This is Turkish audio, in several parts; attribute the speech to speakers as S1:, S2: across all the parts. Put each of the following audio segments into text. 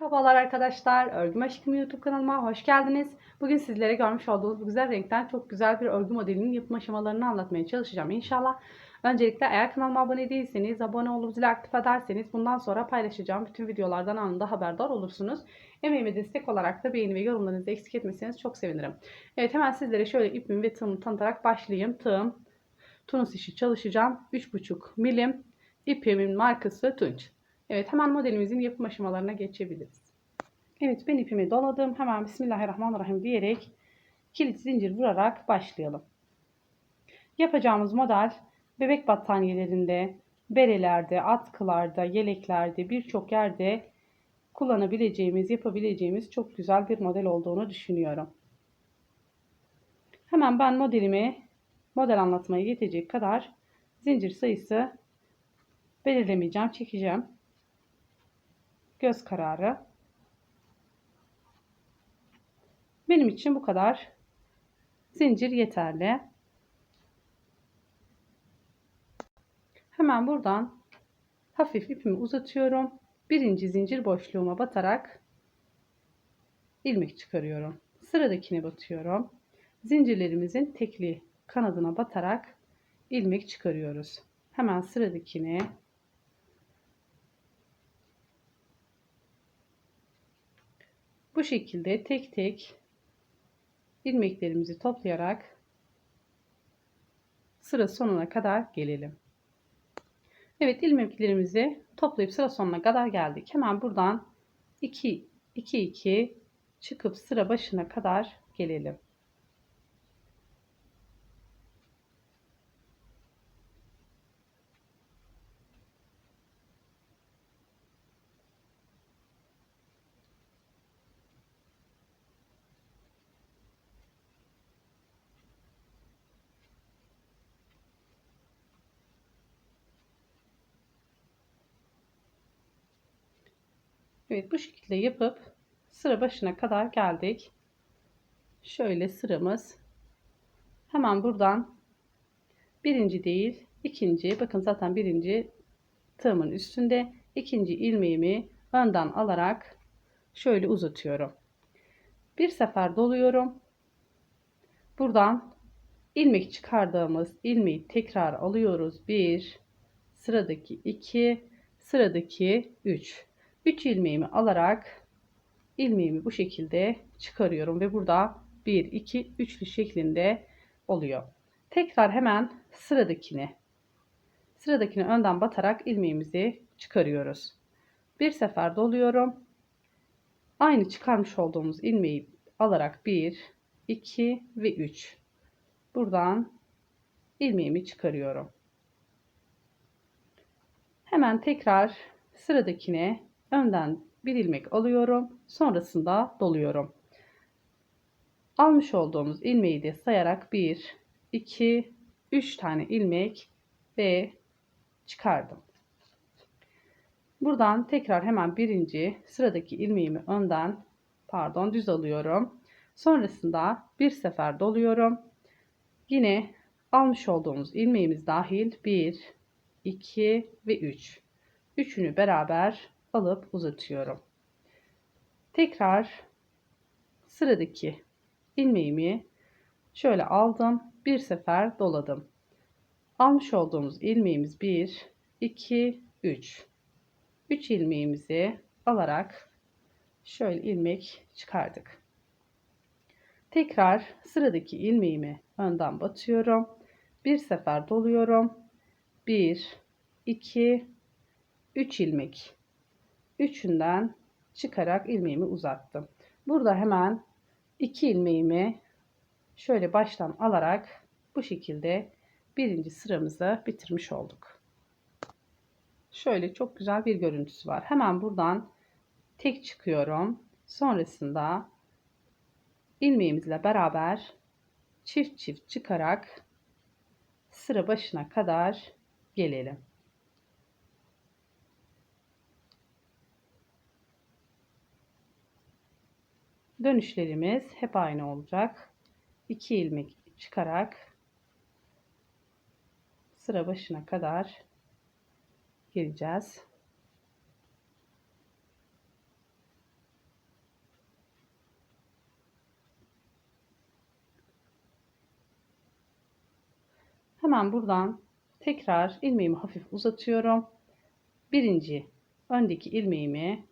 S1: Merhabalar arkadaşlar. Örgüm Aşkım YouTube kanalıma hoş geldiniz. Bugün sizlere görmüş olduğunuz bu güzel renkten çok güzel bir örgü modelinin yapım aşamalarını anlatmaya çalışacağım inşallah. Öncelikle eğer kanalıma abone değilseniz, abone olup zili aktif ederseniz bundan sonra paylaşacağım bütün videolardan anında haberdar olursunuz. Emeğime destek olarak da beğeni ve yorumlarınızı eksik etmeseniz çok sevinirim. Evet hemen sizlere şöyle ipimi ve tığımı tanıtarak başlayayım. Tığım Tunus işi çalışacağım. 3,5 milim. İpimin markası Tunç. Evet hemen modelimizin yapım aşamalarına geçebiliriz. Evet ben ipimi doladım. Hemen Bismillahirrahmanirrahim diyerek kilit zincir vurarak başlayalım. Yapacağımız model bebek battaniyelerinde, berelerde, atkılarda, yeleklerde birçok yerde kullanabileceğimiz, yapabileceğimiz çok güzel bir model olduğunu düşünüyorum. Hemen ben modelimi model anlatmaya yetecek kadar zincir sayısı belirlemeyeceğim, çekeceğim. Göz kararı. Benim için bu kadar zincir yeterli. Hemen buradan hafif ipimi uzatıyorum. Birinci zincir boşluğuma batarak ilmek çıkarıyorum. Sıradakine batıyorum. Zincirlerimizin tekli kanadına batarak ilmek çıkarıyoruz. Hemen sıradakine bu şekilde tek tek ilmeklerimizi toplayarak sıra sonuna kadar gelelim. Evet ilmeklerimizi toplayıp sıra sonuna kadar geldik. Hemen buradan 2 2 2 çıkıp sıra başına kadar gelelim. Evet bu şekilde yapıp sıra başına kadar geldik. Şöyle sıramız. Hemen buradan birinci değil ikinci bakın zaten birinci tığımın üstünde ikinci ilmeğimi önden alarak şöyle uzatıyorum. Bir sefer doluyorum. Buradan ilmek çıkardığımız ilmeği tekrar alıyoruz. 1 sıradaki 2 sıradaki 3 3 ilmeğimi alarak ilmeğimi bu şekilde çıkarıyorum ve burada 1 2 üçlü şeklinde oluyor. Tekrar hemen sıradakini sıradakini önden batarak ilmeğimizi çıkarıyoruz. Bir sefer doluyorum. Aynı çıkarmış olduğumuz ilmeği alarak 1 2 ve 3 buradan ilmeğimi çıkarıyorum. Hemen tekrar sıradakine önden bir ilmek alıyorum. Sonrasında doluyorum. Almış olduğumuz ilmeği de sayarak 1, 2, 3 tane ilmek ve çıkardım. Buradan tekrar hemen birinci sıradaki ilmeğimi önden pardon düz alıyorum. Sonrasında bir sefer doluyorum. Yine almış olduğumuz ilmeğimiz dahil 1, 2 ve 3. Üçünü beraber alıp uzatıyorum. Tekrar sıradaki ilmeğimi şöyle aldım. Bir sefer doladım. Almış olduğumuz ilmeğimiz 1, 2, 3. 3 ilmeğimizi alarak şöyle ilmek çıkardık. Tekrar sıradaki ilmeğimi önden batıyorum. Bir sefer doluyorum. 1, 2, 3 ilmek üçünden çıkarak ilmeğimi uzattım. Burada hemen iki ilmeğimi şöyle baştan alarak bu şekilde birinci sıramızı bitirmiş olduk. Şöyle çok güzel bir görüntüsü var. Hemen buradan tek çıkıyorum. Sonrasında ilmeğimizle beraber çift çift çıkarak sıra başına kadar gelelim. Dönüşlerimiz hep aynı olacak. 2 ilmek çıkarak sıra başına kadar geleceğiz. Hemen buradan tekrar ilmeğimi hafif uzatıyorum. Birinci öndeki ilmeğimi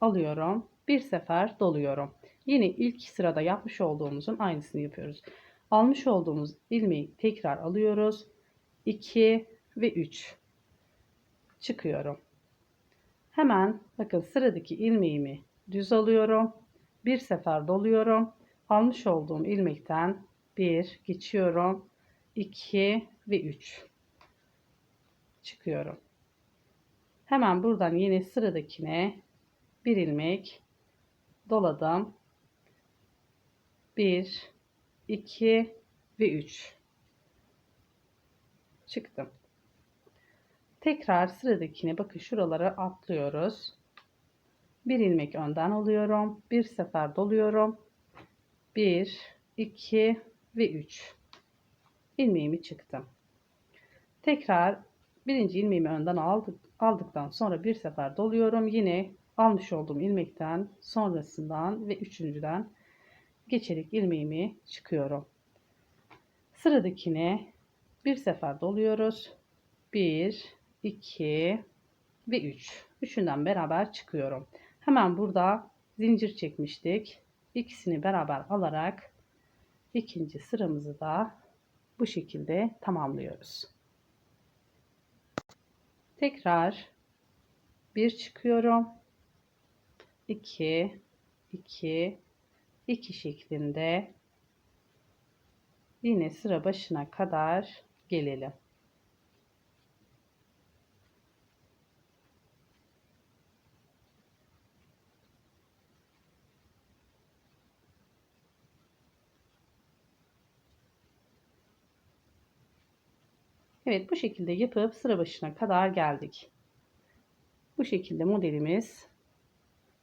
S1: alıyorum. Bir sefer doluyorum. Yine ilk sırada yapmış olduğumuzun aynısını yapıyoruz. Almış olduğumuz ilmeği tekrar alıyoruz. 2 ve 3 çıkıyorum. Hemen bakın sıradaki ilmeğimi düz alıyorum. Bir sefer doluyorum. Almış olduğum ilmekten 1 geçiyorum. 2 ve 3 çıkıyorum. Hemen buradan yine sıradakine bir ilmek doladım. 1 2 ve 3 çıktım. Tekrar sıradakine bakın şuralara atlıyoruz. Bir ilmek önden alıyorum. Bir sefer doluyorum. 1 2 ve 3 ilmeğimi çıktım. Tekrar birinci ilmeğimi önden aldık, aldıktan sonra bir sefer doluyorum. Yine almış olduğum ilmekten sonrasından ve üçüncüden geçerek ilmeğimi çıkıyorum. Sıradakine bir sefer doluyoruz. 1, 2 ve 3. Üçünden beraber çıkıyorum. Hemen burada zincir çekmiştik. İkisini beraber alarak ikinci sıramızı da bu şekilde tamamlıyoruz. Tekrar bir çıkıyorum. 2 2 2 şeklinde yine sıra başına kadar gelelim. Evet bu şekilde yapıp sıra başına kadar geldik. Bu şekilde modelimiz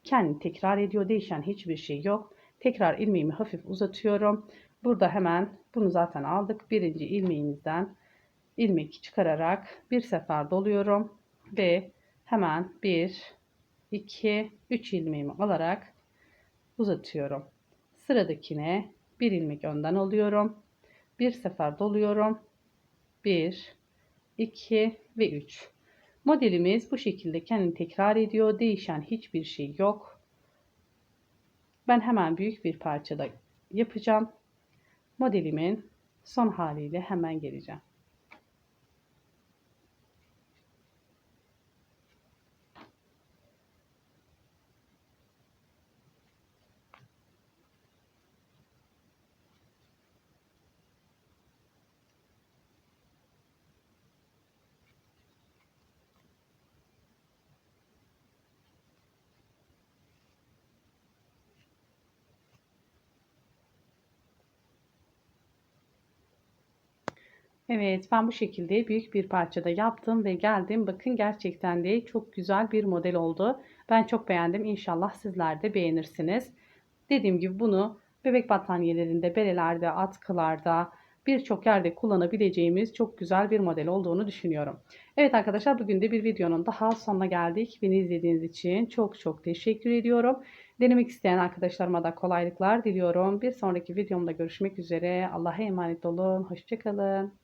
S1: kendini tekrar ediyor. Değişen hiçbir şey yok. Tekrar ilmeğimi hafif uzatıyorum. Burada hemen bunu zaten aldık. Birinci ilmeğimizden ilmek çıkararak bir sefer doluyorum ve hemen 1 2 3 ilmeğimi alarak uzatıyorum. Sıradakine bir ilmek önden alıyorum. Bir sefer doluyorum 1, 2 ve 3. Modelimiz bu şekilde kendini tekrar ediyor. Değişen hiçbir şey yok. Ben hemen büyük bir parçada yapacağım. Modelimin son haliyle hemen geleceğim. Evet ben bu şekilde büyük bir parçada yaptım ve geldim. Bakın gerçekten de çok güzel bir model oldu. Ben çok beğendim. İnşallah sizler de beğenirsiniz. Dediğim gibi bunu bebek battaniyelerinde, berelerde, atkılarda birçok yerde kullanabileceğimiz çok güzel bir model olduğunu düşünüyorum. Evet arkadaşlar bugün de bir videonun daha sonuna geldik. Beni izlediğiniz için çok çok teşekkür ediyorum. Denemek isteyen arkadaşlarıma da kolaylıklar diliyorum. Bir sonraki videomda görüşmek üzere. Allah'a emanet olun. Hoşçakalın.